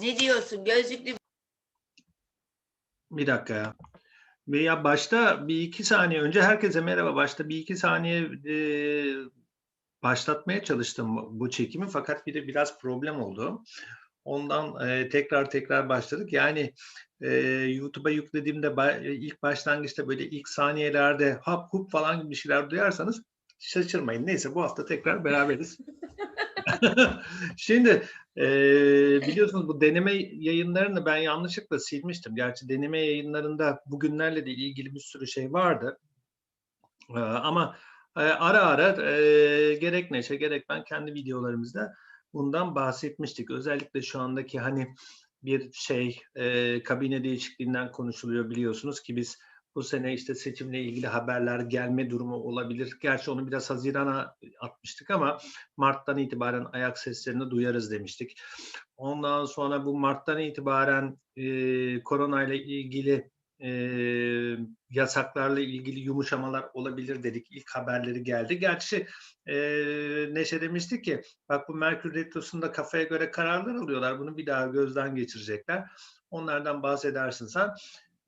Ne diyorsun? Gözlüklü Bir dakika ya. Ve ya başta bir iki saniye önce herkese merhaba. Başta bir iki saniye e, başlatmaya çalıştım bu çekimi fakat bir de biraz problem oldu. Ondan e, tekrar tekrar başladık. Yani e, YouTube'a yüklediğimde ba- ilk başlangıçta böyle ilk saniyelerde hap hup falan gibi bir şeyler duyarsanız şaşırmayın. Neyse bu hafta tekrar beraberiz. Şimdi e, biliyorsunuz bu deneme yayınlarını ben yanlışlıkla silmiştim. Gerçi deneme yayınlarında bugünlerle de ilgili bir sürü şey vardı. E, ama e, ara ara e, gerek Neşe gerek ben kendi videolarımızda bundan bahsetmiştik. Özellikle şu andaki hani bir şey e, kabine değişikliğinden konuşuluyor biliyorsunuz ki biz bu sene işte seçimle ilgili haberler gelme durumu olabilir. Gerçi onu biraz Haziran'a atmıştık ama Mart'tan itibaren ayak seslerini duyarız demiştik. Ondan sonra bu Mart'tan itibaren e, korona ile ilgili e, yasaklarla ilgili yumuşamalar olabilir dedik. İlk haberleri geldi. Gerçi e, Neşe demişti ki bak bu Merkür Retrosu'nda kafaya göre kararlar alıyorlar. Bunu bir daha gözden geçirecekler. Onlardan bahsedersin sen.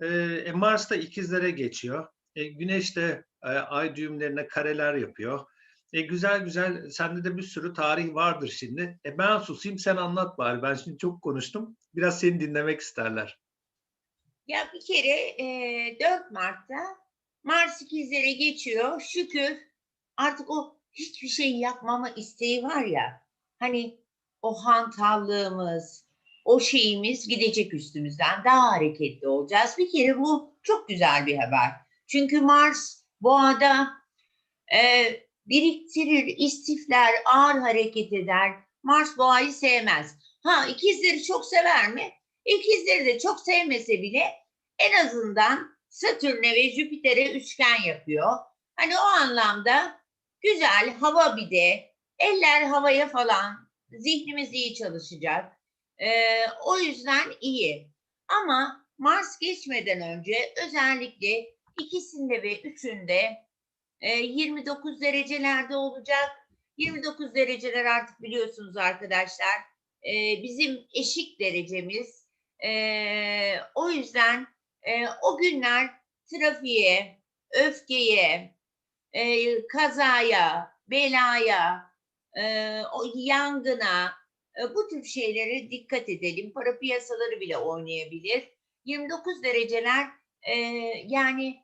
E, Mars da ikizlere geçiyor. E, Güneş de e, ay düğümlerine kareler yapıyor. E, güzel güzel sende de bir sürü tarih vardır şimdi. E, ben susayım sen anlat bari. Ben şimdi çok konuştum. Biraz seni dinlemek isterler. Ya bir kere e, 4 Mart'ta Mars ikizlere geçiyor. Şükür artık o hiçbir şey yapmama isteği var ya. Hani o hantallığımız, o şeyimiz gidecek üstümüzden. Daha hareketli olacağız. Bir kere bu çok güzel bir haber. Çünkü Mars boğada e, biriktirir, istifler, ağır hareket eder. Mars boğayı sevmez. Ha ikizleri çok sever mi? İkizleri de çok sevmese bile en azından Satürn'e ve Jüpiter'e üçgen yapıyor. Hani o anlamda güzel hava bir de eller havaya falan zihnimiz iyi çalışacak. Ee, o yüzden iyi. Ama Mars geçmeden önce özellikle ikisinde ve üçünde e, 29 derecelerde olacak. 29 dereceler artık biliyorsunuz arkadaşlar e, bizim eşik derecemiz. E, o yüzden e, o günler trafiğe, öfkeye, e, kazaya, belaya, e, o yangına, e, bu tür şeylere dikkat edelim. Para piyasaları bile oynayabilir. 29 dereceler e, yani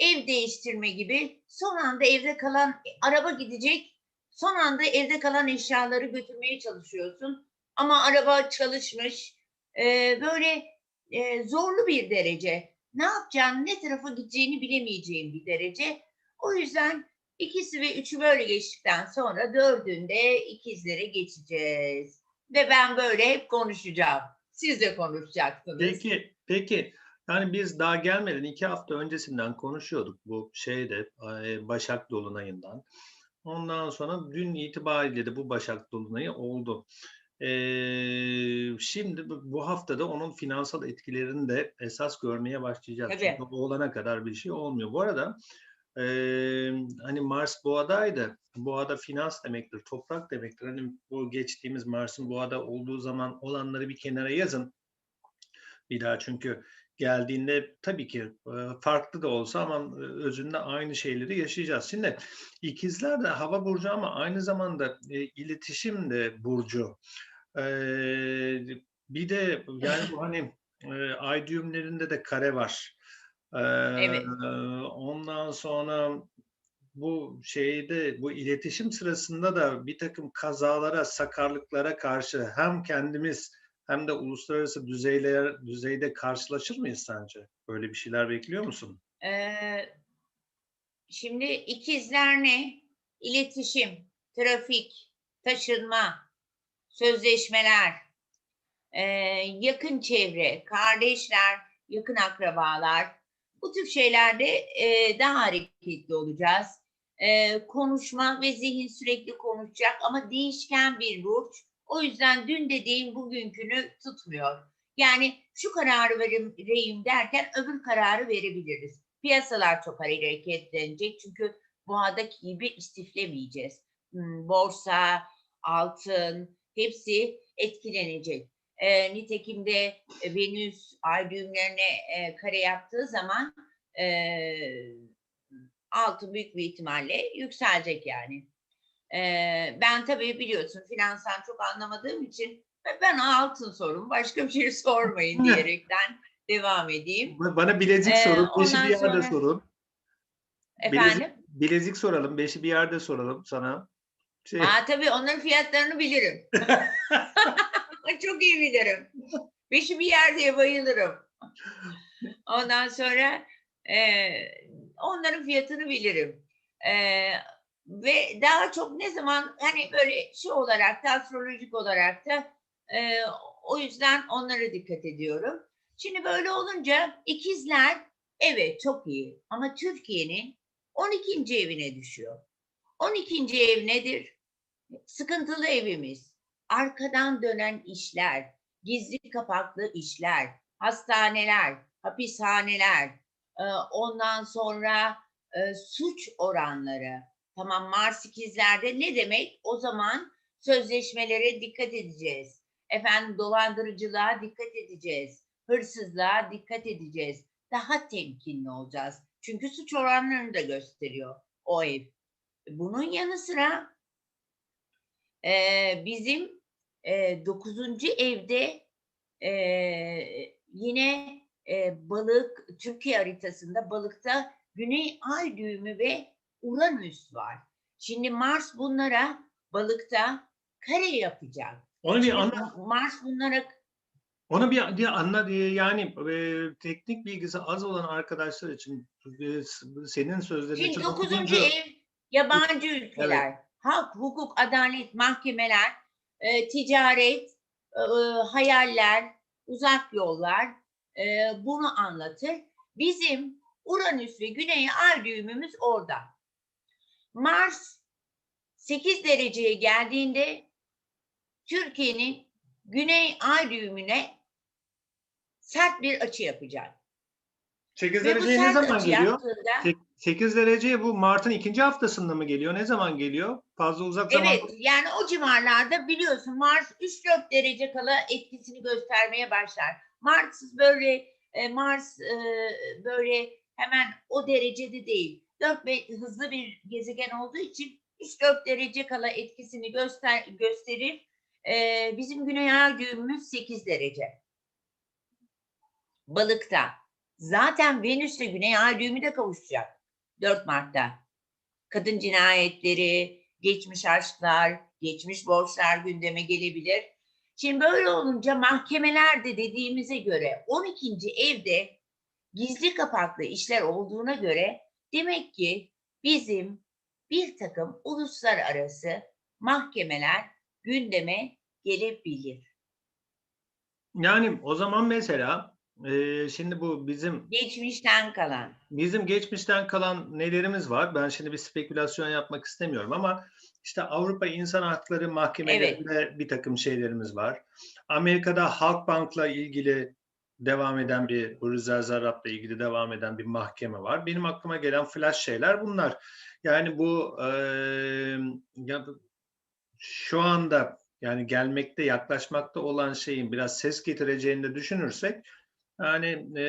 ev değiştirme gibi. Son anda evde kalan araba gidecek. Son anda evde kalan eşyaları götürmeye çalışıyorsun. Ama araba çalışmış. E, böyle e, zorlu bir derece. Ne yapacağını ne tarafa gideceğini bilemeyeceğin bir derece. O yüzden ikisi ve üçü böyle geçtikten sonra dördünde ikizlere geçeceğiz ve ben böyle hep konuşacağım siz de konuşacaksınız. Peki, peki. Yani biz daha gelmeden iki hafta öncesinden konuşuyorduk bu şeyde e, Başak Dolunay'ından. Ondan sonra dün itibariyle de bu Başak Dolunay'ı oldu. Ee, şimdi bu bu haftada onun finansal etkilerini de esas görmeye başlayacağız. Tabii. Çünkü o olana kadar bir şey olmuyor. Bu arada e, hani Mars Boğa'daydı. Boğa'da finans demektir, toprak demektir. Hani bu geçtiğimiz Mars'ın Boğa'da olduğu zaman olanları bir kenara yazın. Bir daha çünkü geldiğinde tabii ki e, farklı da olsa ama e, özünde aynı şeyleri yaşayacağız. Şimdi ikizler de hava burcu ama aynı zamanda e, iletişim de burcu. Ee, bir de yani bu hani e, ay düğümlerinde de kare var. Evet. Ondan sonra bu şeyde bu iletişim sırasında da bir takım kazalara, sakarlıklara karşı hem kendimiz hem de uluslararası düzeyler düzeyde karşılaşır mıyız sence? Böyle bir şeyler bekliyor musun? Ee, şimdi ikizler ne? İletişim, trafik, taşınma, sözleşmeler, ee, yakın çevre, kardeşler, yakın akrabalar. Bu tür şeylerde ee, daha hareketli olacağız. Ee, konuşma ve zihin sürekli konuşacak ama değişken bir burç. O yüzden dün dediğim bugünkünü tutmuyor. Yani şu kararı vereyim derken öbür kararı verebiliriz. Piyasalar çok hareketlenecek çünkü boğadaki gibi istiflemeyeceğiz. Hmm, Borsa, altın hepsi etkilenecek. E, nitekim de e, Venüs ay düğümlerine e, kare yaptığı zaman e, altı büyük bir ihtimalle yükselecek yani. E, ben tabii biliyorsun finanstan çok anlamadığım için ben altın sorun başka bir şey sormayın diyerekten devam edeyim. Bana bilezik Ee, sorun, beşi ondan bir yerde sonra- sorun. Efendim? Bilezik soralım, beşi bir yerde soralım sana. Şey, Aa, tabii onların fiyatlarını bilirim. Çok iyi bilirim. Beşi bir yerde bayılırım. Ondan sonra e, onların fiyatını bilirim. E, ve daha çok ne zaman hani böyle şey olarak da astrolojik olarak da e, o yüzden onlara dikkat ediyorum. Şimdi böyle olunca ikizler evet çok iyi ama Türkiye'nin 12. evine düşüyor. 12. ev nedir? Sıkıntılı evimiz, arkadan dönen işler, gizli kapaklı işler, hastaneler, hapishaneler, e, ondan sonra e, suç oranları. Tamam Mars ikizlerde ne demek? O zaman sözleşmelere dikkat edeceğiz. Efendim dolandırıcılığa dikkat edeceğiz. Hırsızlığa dikkat edeceğiz. Daha temkinli olacağız. Çünkü suç oranlarını da gösteriyor o ev. Bunun yanı sıra e, bizim e, dokuzuncu evde e, yine e, balık Türkiye haritasında balıkta Güney Ay düğümü ve Uranüs var. Şimdi Mars bunlara balıkta kare yapacak. onu bir Şimdi anla, Mars bunlara onu bir, bir anla diye yani e, teknik bilgisi az olan arkadaşlar için e, senin sözlerin Şimdi için dokuzuncu dokuzuncu- ev yabancı ülkeler, hak, hukuk, adalet, mahkemeler, e, ticaret, e, hayaller, uzak yollar e, bunu anlatır. Bizim Uranüs ve Güney Ay düğümümüz orada. Mars 8 dereceye geldiğinde Türkiye'nin Güney Ay düğümüne sert bir açı yapacak. 8 Ve bu dereceye ne sert zaman açı geliyor? yaptığında 8 dereceye bu Mart'ın ikinci haftasında mı geliyor? Ne zaman geliyor? Fazla uzak zaman. Evet yani o civarlarda biliyorsun Mars 3-4 derece kala etkisini göstermeye başlar. Mars böyle e, Mars e, böyle hemen o derecede değil. 4 ve hızlı bir gezegen olduğu için 3-4 derece kala etkisini göster gösterir. E, bizim güney ay düğümümüz 8 derece. Balıkta. Zaten Venüs'le güney ay düğümü de kavuşacak 4 Mart'ta kadın cinayetleri, geçmiş aşklar, geçmiş borçlar gündeme gelebilir. Şimdi böyle olunca mahkemelerde dediğimize göre 12. evde gizli kapaklı işler olduğuna göre demek ki bizim bir takım uluslararası mahkemeler gündeme gelebilir. Yani o zaman mesela şimdi bu bizim Geçmişten kalan. Bizim geçmişten kalan nelerimiz var? Ben şimdi bir spekülasyon yapmak istemiyorum ama işte Avrupa İnsan Hakları Mahkemelerinde bir takım şeylerimiz var. Amerika'da Halkbank'la ilgili devam eden bir, bu Rıza Zarrab'la ilgili devam eden bir mahkeme var. Benim aklıma gelen flash şeyler bunlar. Yani bu eee, ya, şu anda yani gelmekte, yaklaşmakta olan şeyin biraz ses getireceğini de düşünürsek yani e,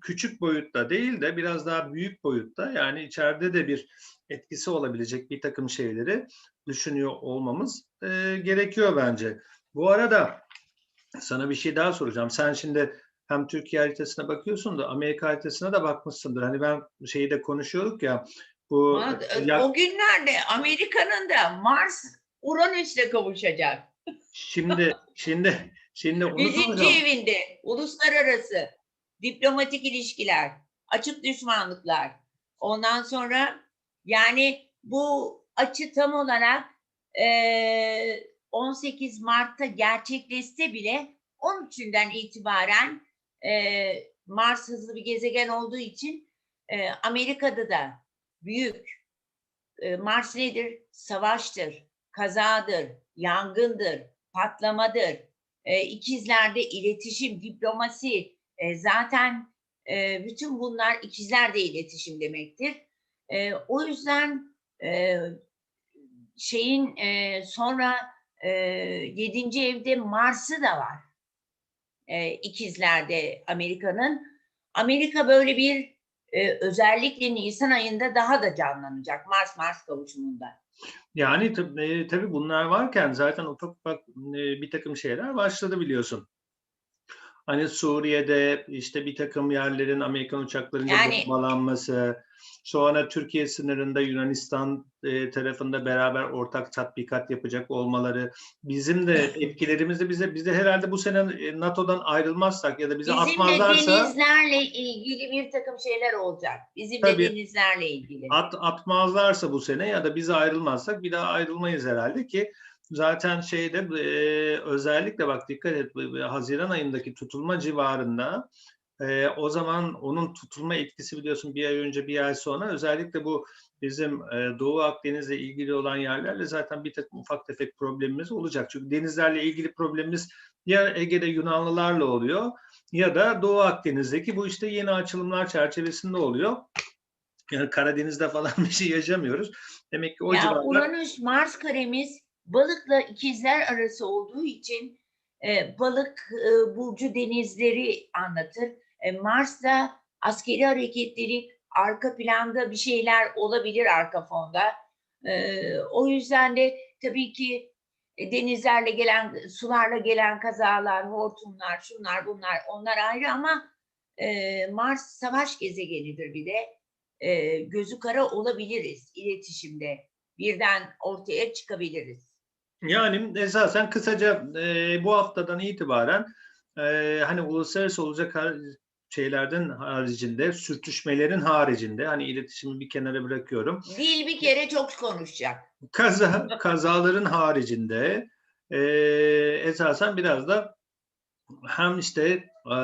küçük boyutta değil de biraz daha büyük boyutta yani içeride de bir etkisi olabilecek bir takım şeyleri düşünüyor olmamız e, gerekiyor bence. Bu arada sana bir şey daha soracağım. Sen şimdi hem Türkiye haritasına bakıyorsun da Amerika haritasına da bakmışsındır. Hani ben şeyi de konuşuyorduk ya bu Ama, e, ya- O günlerde Amerika'nın da Mars Uranüs'le kavuşacak. şimdi şimdi şimdi onu soracağım. evinde uluslararası diplomatik ilişkiler, açık düşmanlıklar. Ondan sonra yani bu açı tam olarak eee, 18 Mart'ta gerçekleşse bile 13'ünden itibaren eee, Mars hızlı bir gezegen olduğu için eee, Amerika'da da büyük eee, Mars nedir? Savaştır, kazadır, yangındır, patlamadır. E, ikizlerde iletişim, diplomasi e, zaten e, bütün bunlar ikizler de iletişim demektir. E, o yüzden şeyin sonra 7. evde Mars'ı da var. E, ikizlerde Amerika'nın. Amerika böyle bir e, özellikle Nisan ayında daha da canlanacak Mars-Mars kavuşumunda. Yani tab- e, bunlar varken zaten ufak ufak e, bir takım şeyler başladı biliyorsun. Hani Suriye'de işte bir takım yerlerin Amerikan uçaklarıyla Yani- bombalanması, sonra Türkiye sınırında Yunanistan e, tarafında beraber ortak tatbikat yapacak olmaları, bizim de etkilerimizi bize bize herhalde bu sene e, NATO'dan ayrılmazsak ya da bizi Bizim de atmazlarsa denizlerle ilgili bir takım şeyler olacak. Bizim de Tabii. denizlerle ilgili. at, atmazlarsa bu sene ya da biz ayrılmazsak bir daha ayrılmayız herhalde ki zaten şeyde e, özellikle bak dikkat et Haziran ayındaki tutulma civarında e, o zaman onun tutulma etkisi biliyorsun bir ay önce bir ay sonra özellikle bu bizim e, Doğu Akdeniz'le ilgili olan yerlerle zaten bir takım ufak tefek problemimiz olacak. Çünkü denizlerle ilgili problemimiz ya Ege'de Yunanlılarla oluyor ya da Doğu Akdeniz'deki bu işte yeni açılımlar çerçevesinde oluyor. Yani Karadeniz'de falan bir şey yaşamıyoruz. Demek ki o ya civarda Uranüs Mars karemiz balıkla ikizler arası olduğu için e, balık e, burcu denizleri anlatır. E, Mars da askeri hareketleri arka planda bir şeyler olabilir arka fonda. E, o yüzden de tabii ki e, denizlerle gelen, sularla gelen kazalar, hortumlar, şunlar bunlar onlar ayrı ama e, Mars savaş gezegenidir bir de. E, gözü kara olabiliriz iletişimde. Birden ortaya çıkabiliriz. Yani esasen kısaca e, bu haftadan itibaren e, hani uluslararası olacak şeylerden haricinde, sürtüşmelerin haricinde hani iletişimi bir kenara bırakıyorum. Dil bir kere çok konuşacak. Kaza kazaların haricinde e, esasen biraz da hem işte e,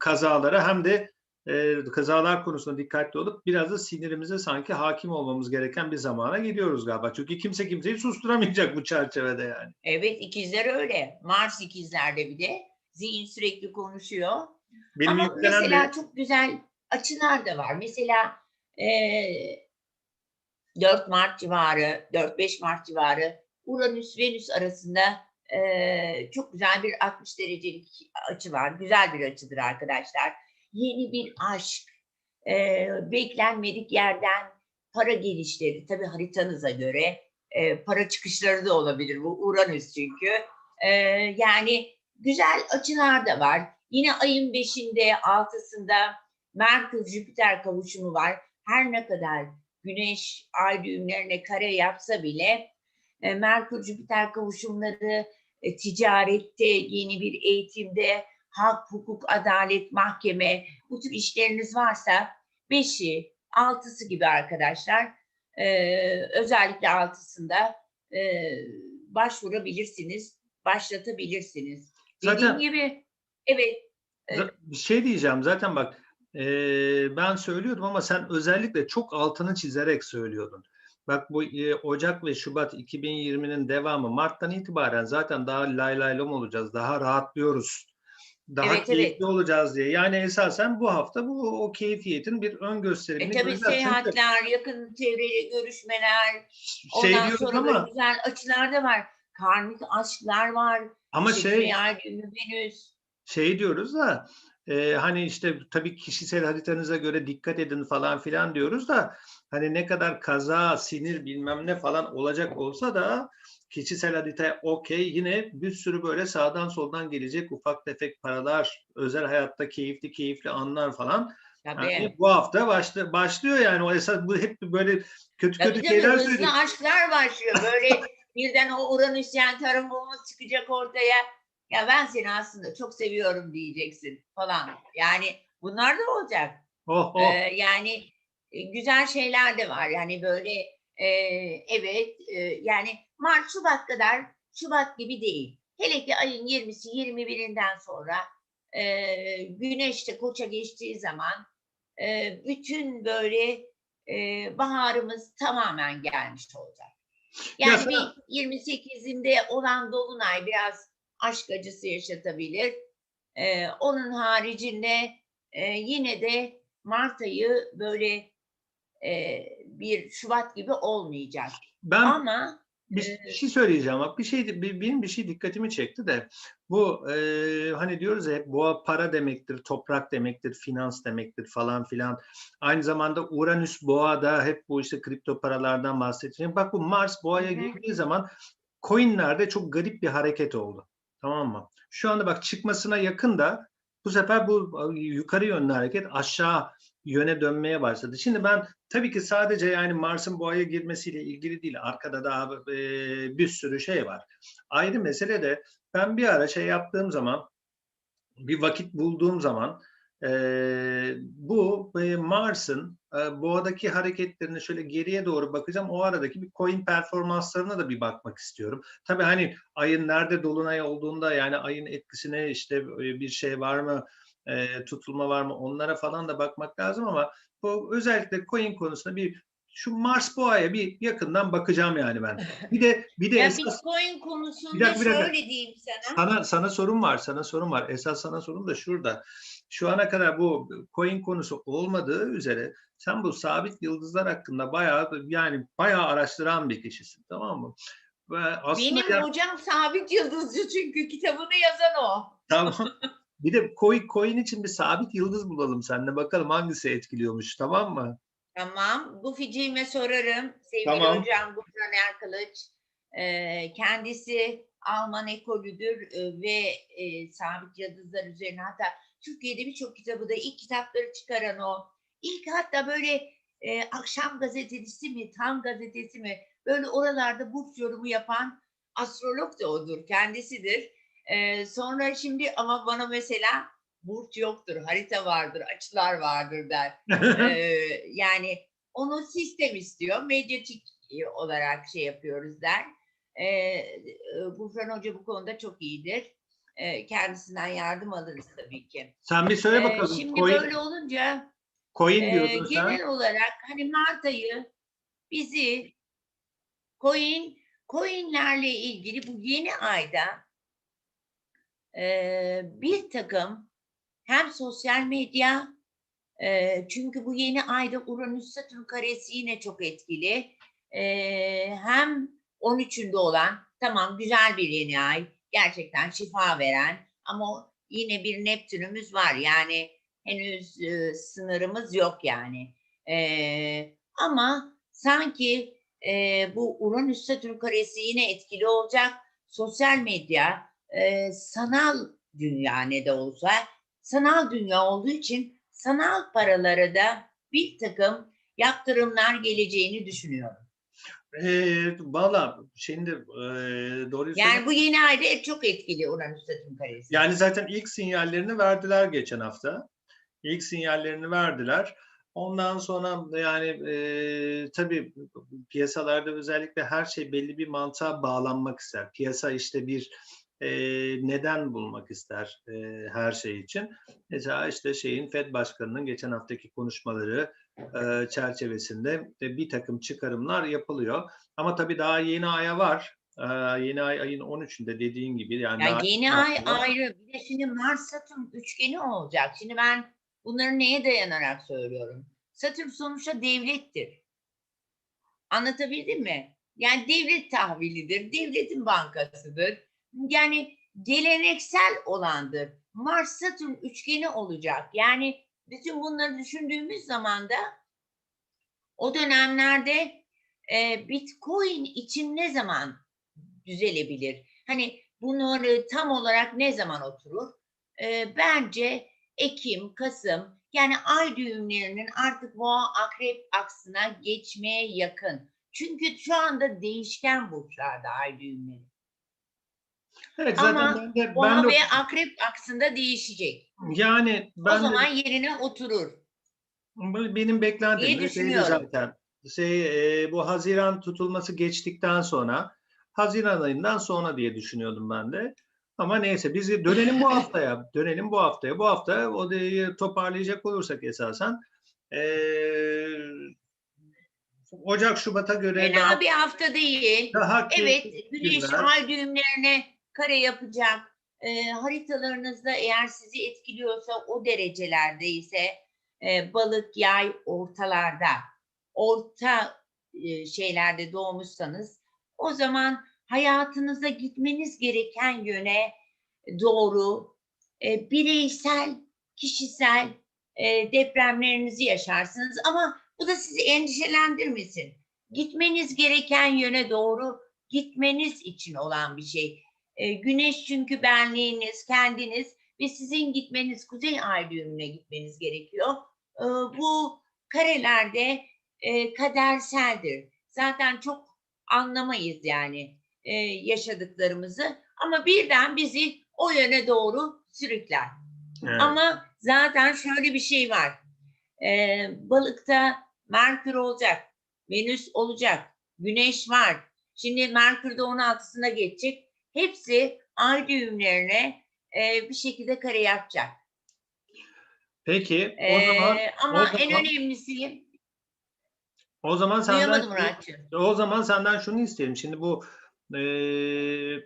kazalara hem de e, kazalar konusunda dikkatli olup biraz da sinirimize sanki hakim olmamız gereken bir zamana gidiyoruz galiba. Çünkü kimse kimseyi susturamayacak bu çerçevede yani. Evet ikizler öyle. Mars ikizlerde bir de. Zihin sürekli konuşuyor. Benim Ama mesela bir- çok güzel açılar da var. Mesela eee 4 Mart civarı, 4-5 Mart civarı Uranüs-Venüs arasında eee, çok güzel bir 60 derecelik açı var. Güzel bir açıdır arkadaşlar. Yeni bir aşk, eee, beklenmedik yerden para gelişleri, tabii haritanıza göre eee, para çıkışları da olabilir. Bu Uranüs çünkü. Eee, yani güzel açılar da var. Yine ayın 5'inde, 6'sında Merkür-Jüpiter kavuşumu var. Her ne kadar Güneş ay düğümlerine kare yapsa bile e, Merkür-Jüpiter kavuşumları e, ticarette, yeni bir eğitimde, hak, hukuk, adalet, mahkeme bu tür işleriniz varsa beşi, altısı gibi arkadaşlar e, özellikle altısında e, başvurabilirsiniz, başlatabilirsiniz. Zaten- Dediğim gibi evet Bir şey diyeceğim zaten bak e, ben söylüyordum ama sen özellikle çok altını çizerek söylüyordun. Bak bu e, Ocak ve Şubat 2020'nin devamı Mart'tan itibaren zaten daha lay lay lom olacağız. Daha rahatlıyoruz. Daha Evet, keyifli evet. olacağız diye. Yani esasen bu hafta bu o keyfiyetin bir ön gösterimini E tabii seyahatler, yakın çevreli görüşmeler, şey ondan sonra ama güzel açılar da var. Karmik aşklar var. ama şey düğümü, Venüs. şey diyoruz da e, hani işte tabii kişisel haritanıza göre dikkat edin falan filan diyoruz da hani ne kadar kaza, sinir bilmem ne falan olacak olsa da kişisel harita okey yine bir sürü böyle sağdan soldan gelecek ufak tefek paralar, özel hayatta keyifli keyifli anlar falan. Tabii. Yani bu hafta başla, başlıyor yani o esas bu hep böyle kötü Tabii kötü şeyler söylüyor. aşklar başlıyor. Böyle birden o Uranüsyen tarafımız çıkacak ortaya. Ya ben seni aslında çok seviyorum diyeceksin falan. Yani bunlar da olacak. Oh oh. Ee, yani e, güzel şeyler de var. Yani böyle e, evet e, yani Mart Şubat kadar Şubat gibi değil. Hele ki ayın 20'si 21'inden sonra e, Güneş de Koç'a geçtiği zaman e, bütün böyle e, baharımız tamamen gelmiş olacak. Yani sana- bir 28'inde olan Dolunay biraz aşk acısı yaşatabilir. E, onun haricinde e, yine de Mart ayı böyle e, bir Şubat gibi olmayacak. Ben Ama Bir şey söyleyeceğim bak bir şey bir- benim bir şey dikkatimi çekti de bu e, hani diyoruz ya hep boğa para demektir, toprak demektir, finans demektir falan filan. Aynı zamanda Uranüs boğa da hep bu işte kripto paralardan bahsedecek. Bak bu Mars boğaya girdiği zaman coinlerde çok garip bir hareket oldu. Tamam mı? Şu anda bak çıkmasına yakın da bu sefer bu yukarı yönlü hareket aşağı yöne dönmeye başladı. Şimdi ben tabii ki sadece yani Mars'ın boğaya girmesiyle ilgili değil. Arkada daha e, bir sürü şey var. Ayrı mesele de ben bir ara şey yaptığım zaman bir vakit bulduğum zaman e, bu e, Mars'ın e, boğadaki hareketlerini şöyle geriye doğru bakacağım. O aradaki bir coin performanslarına da bir bakmak istiyorum. Tabii hani ayın nerede dolunay olduğunda yani ayın etkisine işte e, bir şey var mı e, tutulma var mı onlara falan da bakmak lazım ama bu özellikle coin konusunda bir şu Mars boğaya bir yakından bakacağım yani ben. Bir de bir de Ya esas Bitcoin konusunda Bir dakika, bir dakika. şöyle diyeyim sana. sana sana sorum var, sana sorum var. Esas sana sorum da şurada. Şu ana kadar bu coin konusu olmadığı üzere sen bu sabit yıldızlar hakkında bayağı yani bayağı araştıran bir kişisin, tamam mı? Ve aslında Benim ya- hocam sabit yıldızcı çünkü kitabını yazan o. tamam. Bir de coin, coin için bir sabit yıldız bulalım seninle bakalım hangisi etkiliyormuş, tamam mı? Tamam. Guficiğime sorarım. Sevgili Tamam. hocam Gufran Erkılıç. Ee, kendisi Alman ekolüdür e, ve e, sabit yıldızlar üzerine hatta Türkiye'de birçok kitabı da ilk kitapları çıkaran o. İlk hatta böyle e, akşam gazetesi mi, tam gazetesi mi böyle oralarda burç yorumu yapan astrolog da odur, kendisidir. Ee, sonra şimdi ama bana mesela burç yoktur, harita vardır, açılar vardır der. Ee, yani onu sistem istiyor. Medyatik olarak şey yapıyoruz der. Ee, Gufran Hoca bu konuda çok iyidir. Ee, kendisinden yardım alırız tabii ki. sen bir söyle Ee, bakalım. şimdi coin, böyle olunca coin e, diyordun sen. genel olarak hani Mart ayı bizi coin coinlerle ilgili bu yeni ayda e, bir takım hem sosyal medya e, çünkü bu yeni ayda Uranüs Satürn karesi yine çok etkili. E, hem 13'ünde olan tamam güzel bir yeni ay gerçekten şifa veren ama yine bir Neptünümüz var yani henüz e, sınırımız yok yani. E, ama sanki e, bu Uranüs Satürn karesi yine etkili olacak. Sosyal medya, e, sanal dünya ne de olsa sanal dünya olduğu için sanal paralara da bir takım yaptırımlar geleceğini düşünüyorum. Ee, Valla şimdi e, doğruyu Yani bu yeni ayda çok etkili Uranüs Satürn karesi. Yani zaten ilk sinyallerini verdiler geçen hafta. İlk sinyallerini verdiler. Ondan sonra yani e, tabii piyasalarda özellikle her şey belli bir mantığa bağlanmak ister. Piyasa işte bir e, neden bulmak ister e, her şey için. Mesela işte şeyin Fed Başkanı'nın geçen haftaki konuşmaları e, çerçevesinde e, bir takım çıkarımlar yapılıyor. Ama tabii daha yeni aya var. E, yeni ay ayın 13'ünde dediğin gibi yani Yani daha yeni ay var. ayrı. Bir de şimdi Mars Satürn üçgeni olacak. Şimdi ben bunları neye dayanarak söylüyorum? Satürn sonuçta devlettir. Anlatabildim mi? Yani devlet tahvilidir, devletin bankasıdır. Yani geleneksel olandır. Mars Satürn üçgeni olacak. Yani bütün bunları düşündüğümüz zaman da o dönemlerde e, Bitcoin için ne zaman düzelebilir? Hani bunları tam olarak ne zaman oturur? Ee, bence Ekim, Kasım yani ay düğümlerinin artık boğa akrep aksına geçmeye yakın. Çünkü şu anda değişken burçlarda ay düğümleri. Evet zaten Ama ben de, ben de ve akrep aksında değişecek. yani ben o de- zaman yerine oturur. Benim beklentim de şeydi zaten. Şey, e, bu Haziran tutulması geçtikten sonra Haziran ayından sonra diye düşünüyordum ben de. Ama neyse biz dönelim bu haftaya. Dönelim bu haftaya. Bu hafta o toparlayacak olursak esasen e, Ocak Şubat'a göre daha, Fena bir hafta değil. daha Evet, güneş ay düğümlerine kare yapacak. Ee, haritalarınızda eğer sizi etkiliyorsa o derecelerde ise e, balık, yay ortalarda, orta e, şeylerde doğmuşsanız O zaman hayatınıza gitmeniz gereken yöne doğru e, bireysel, kişisel e, depremlerinizi yaşarsınız. Ama bu da sizi endişelendirmesin. Gitmeniz gereken yöne doğru gitmeniz için olan bir şey. E, güneş çünkü benliğiniz, kendiniz ve sizin gitmeniz kuzey ay düğümüne gitmeniz gerekiyor. E, bu karelerde e, kaderseldir. Zaten çok anlamayız yani e, yaşadıklarımızı ama birden bizi o yöne doğru sürükler. Evet. Ama zaten şöyle bir şey var. E, balıkta Merkür olacak, Venüs olacak, Güneş var. Şimdi Merkür de 16'sına geçecek. Hepsi ay düğümlerine e, bir şekilde kare yapacak. Peki o E, zaman ama o en zaman- önemlisi o zaman senden o zaman senden şunu isteyelim. Şimdi bu eee,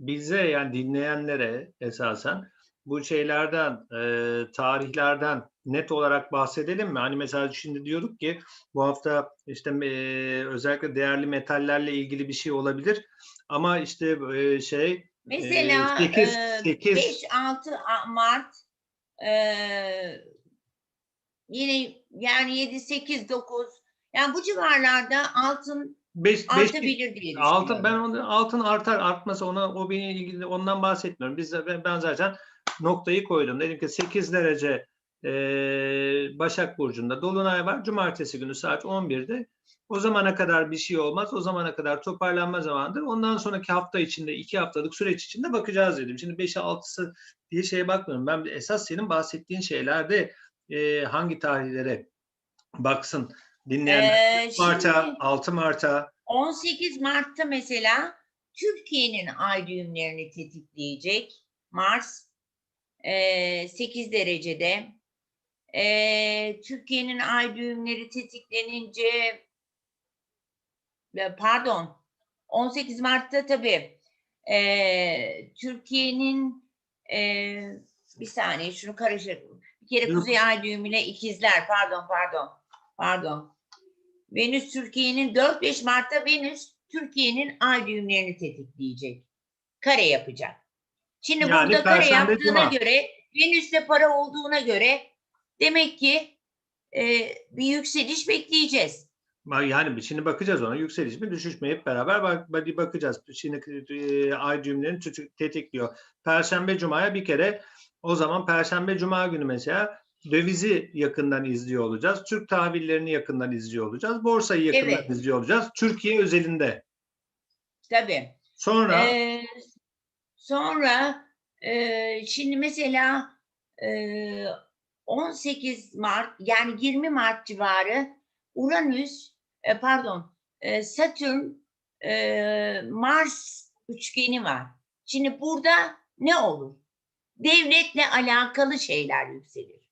bize yani dinleyenlere esasen bu şeylerden eee, tarihlerden net olarak bahsedelim mi? Hani mesela şimdi diyorduk ki bu hafta işte eee, özellikle değerli metallerle ilgili bir şey olabilir. Ama işte eee, şey Mesela sekiz- e, sekiz- 5-6 A- Mart e, yine yani 7-8-9 yani bu civarlarda altın 5 artabilir diye Altın ben onu altın artar artmasa ona o beni ilgili ondan bahsetmiyorum. Biz ben, ben zaten noktayı koydum. Dedim ki 8 derece e, Başak Burcu'nda Dolunay var. Cumartesi günü saat 11'de. O zamana kadar bir şey olmaz. O zamana kadar toparlanma zamanıdır. Ondan sonraki hafta içinde, iki haftalık süreç içinde bakacağız dedim. Şimdi 5'e 6'sı diye şeye bakmıyorum. Ben esas senin bahsettiğin şeylerde e, hangi tarihlere baksın dinleyenler. Ee, Mart'a, şimdi 6 Mart'a, 18 Mart'ta mesela Türkiye'nin ay düğümlerini tetikleyecek. Mars e, 8 derecede. E, Türkiye'nin ay düğümleri tetiklenince pardon 18 Mart'ta tabii e, Türkiye'nin e, bir saniye şunu karıştır. Bir kere Yok. Kuzey Ay düğümüyle ikizler pardon pardon pardon. Venüs Türkiye'nin 4-5 Mart'ta Venüs Türkiye'nin ay düğümlerini tetikleyecek. Kare yapacak. Şimdi Yani burada kare yaptığına Cuma. göre Venüs'te para olduğuna göre demek ki e, bir yükseliş bekleyeceğiz. Yani şimdi bakacağız ona yükseliş mi düşüş mü hep beraber bak, bak- bakacağız. Şimdi e, ay tütü- tetikliyor. Perşembe Cuma'ya bir kere o zaman Perşembe Cuma günü mesela dövizi yakından izliyor olacağız. Türk tahvillerini yakından izliyor olacağız. Borsayı yakından Evet. izliyor olacağız. Türkiye özelinde. Tabii. Sonra Ee, sonra e, şimdi mesela e, 18 Mart yani 20 Mart civarı Uranüs e, pardon e, Satürn e, Mars üçgeni var. Şimdi burada ne olur? Devletle alakalı şeyler yükselir.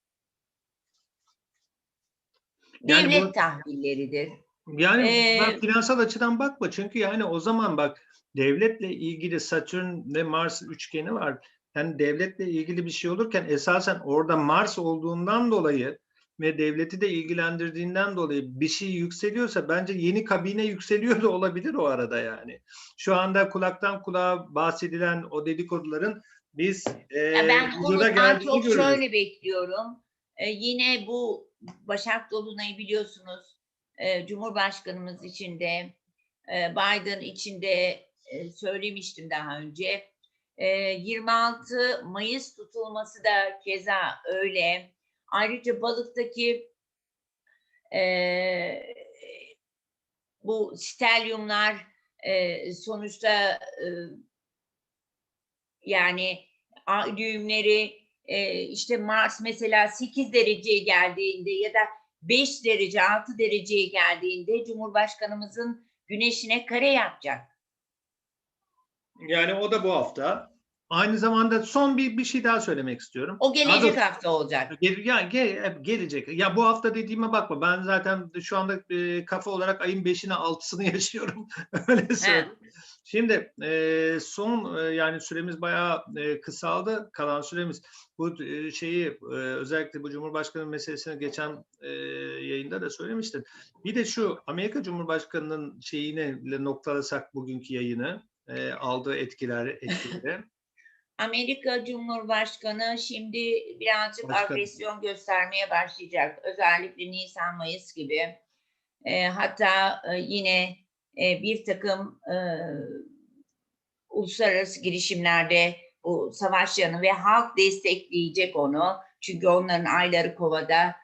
Yani bu- Devlet tahvilleridir. Yani Ee, finansal açıdan bakma çünkü yani o zaman bak devletle ilgili Satürn ve Mars üçgeni var. Yani devletle ilgili bir şey olurken esasen orada Mars olduğundan dolayı ve devleti de ilgilendirdiğinden dolayı bir şey yükseliyorsa bence yeni kabine yükseliyor da olabilir o arada yani. Şu anda kulaktan kulağa bahsedilen o dedikoduların biz e, Ya ben çok görüyoruz. şöyle bekliyorum. Ee, yine bu Başak Dolunay'ı biliyorsunuz. e, Cumhurbaşkanımız için de e, Biden için de e, söylemiştim daha önce. E, 26 Mayıs tutulması da keza öyle. Ayrıca balıktaki e, bu stelyumlar e, sonuçta e, yani düğümleri e, işte Mars mesela 8 dereceye geldiğinde ya da 5 derece 6 dereceye geldiğinde Cumhurbaşkanımızın güneşine kare yapacak. Yani o da bu hafta. Aynı zamanda son bir bir şey daha söylemek istiyorum. O gelecek Adı- hafta olacak. Gel, ya gel, gelecek. Ya bu hafta dediğime bakma. Ben zaten şu anda e, kafa olarak ayın 5'ini 6'sını yaşıyorum. Öyle söyleyeyim. Şimdi e, son e, yani süremiz bayağı e, kısaldı. Kalan süremiz bu e, şeyi e, özellikle bu Cumhurbaşkanı meselesini geçen e, yayında da söylemiştin. Bir de şu Amerika Cumhurbaşkanı'nın şeyine noktalasak bugünkü yayını e, aldığı etkiler etkileri. Amerika Cumhurbaşkanı şimdi birazcık Başka- agresyon göstermeye başlayacak. Özellikle Nisan Mayıs gibi. E, hatta e, yine e, bir takım e, uluslararası girişimlerde bu savaş yanı ve halk destekleyecek onu. Çünkü onların ayları kovada.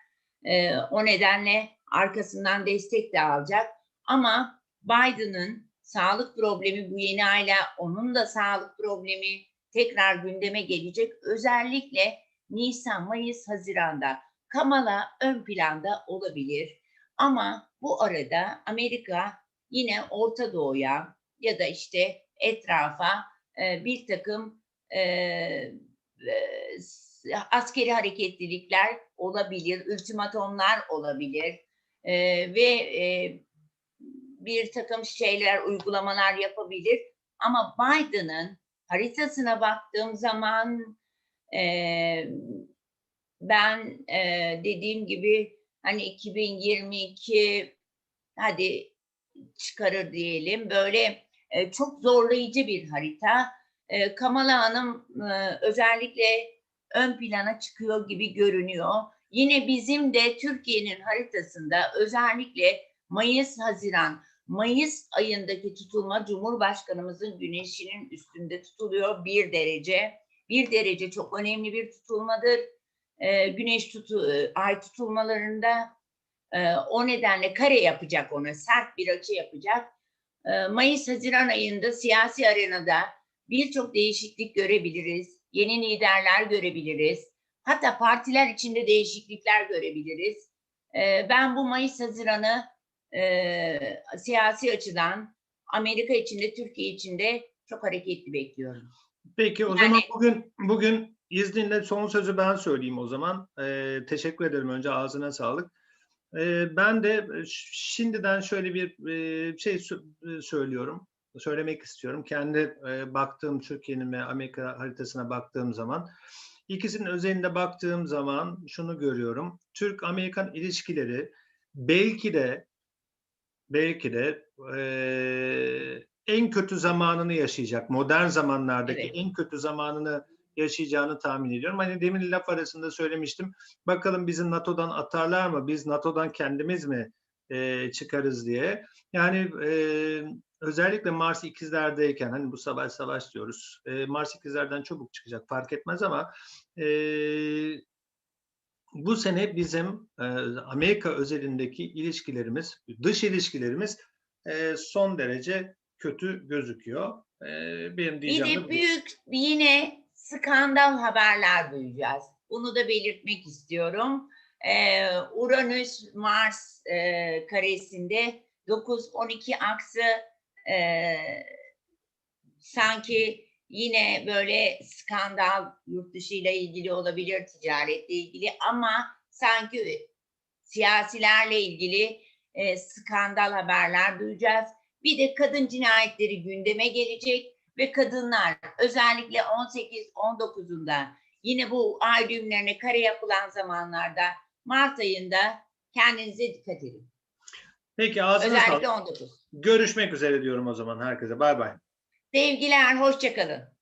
E, o nedenle arkasından destek de alacak. Ama Biden'ın sağlık problemi bu yeni ayla onun da sağlık problemi tekrar gündeme gelecek. Özellikle Nisan, Mayıs, Haziran'da Kamala ön planda olabilir. Ama bu arada Amerika yine Orta Doğu'ya ya da işte etrafa e, bir takım e, e, askeri hareketlilikler olabilir, ultimatomlar olabilir e, ve e, bir takım şeyler, uygulamalar yapabilir. Ama Biden'ın haritasına baktığım zaman eee, ben eee, dediğim gibi hani 2022 hadi çıkarır diyelim böyle e, çok zorlayıcı bir harita. E, Kamala Hanım e, özellikle ön plana çıkıyor gibi görünüyor. Yine bizim de Türkiye'nin haritasında özellikle Mayıs, Haziran, Mayıs ayındaki tutulma Cumhurbaşkanımızın güneşinin üstünde tutuluyor bir derece. Bir derece çok önemli bir tutulmadır. Ee, güneş tutu, e, ay tutulmalarında e, o nedenle kare yapacak ona, sert bir açı yapacak. Ee, Mayıs-Haziran ayında siyasi arenada birçok değişiklik görebiliriz. Yeni liderler görebiliriz. Hatta partiler içinde değişiklikler görebiliriz. Ee, ben bu Mayıs-Haziran'ı e, siyasi açıdan Amerika içinde, Türkiye içinde çok hareketli bekliyorum. Peki o Yani- zaman bugün bugün izninle son sözü ben söyleyeyim o zaman. Ee, teşekkür ederim önce ağzına sağlık. Ee, ben de ş- şimdiden şöyle bir e, şey e, söylüyorum, söylemek istiyorum. Kendi e, baktığım Türkiye'nin ve Amerika haritasına baktığım zaman ikisinin özelinde baktığım zaman şunu görüyorum. Türk-Amerikan ilişkileri belki de belki de e, en kötü zamanını yaşayacak. Modern zamanlardaki Evet. en kötü zamanını yaşayacağını tahmin ediyorum. Hani demin laf arasında söylemiştim. Bakalım bizi NATO'dan atarlar mı? Biz NATO'dan kendimiz mi e, çıkarız diye. Yani e, özellikle Mars ikizlerdeyken hani bu savaş savaş diyoruz. E, Mars ikizlerden çabuk çıkacak fark etmez ama e, bu sene bizim e, Amerika özelindeki ilişkilerimiz, dış ilişkilerimiz e, son derece kötü gözüküyor. E, benim Bir diyeceğim de bu. büyük yine skandal haberler duyacağız. Bunu da belirtmek istiyorum. Uranüs Mars e, karesinde 9-12 aksı e, sanki yine böyle skandal yurt dışı ile ilgili olabilir, ticaretle ilgili ama sanki siyasilerle ilgili e, skandal haberler duyacağız. Bir de kadın cinayetleri gündeme gelecek ve kadınlar özellikle 18-19'unda yine bu ay düğümlerine kare yapılan zamanlarda Mart ayında kendinize dikkat edin. Peki ağzına sağlık. Özellikle 19. Görüşmek üzere diyorum o zaman herkese. Bay bay. Sevgiler, hoşçakalın.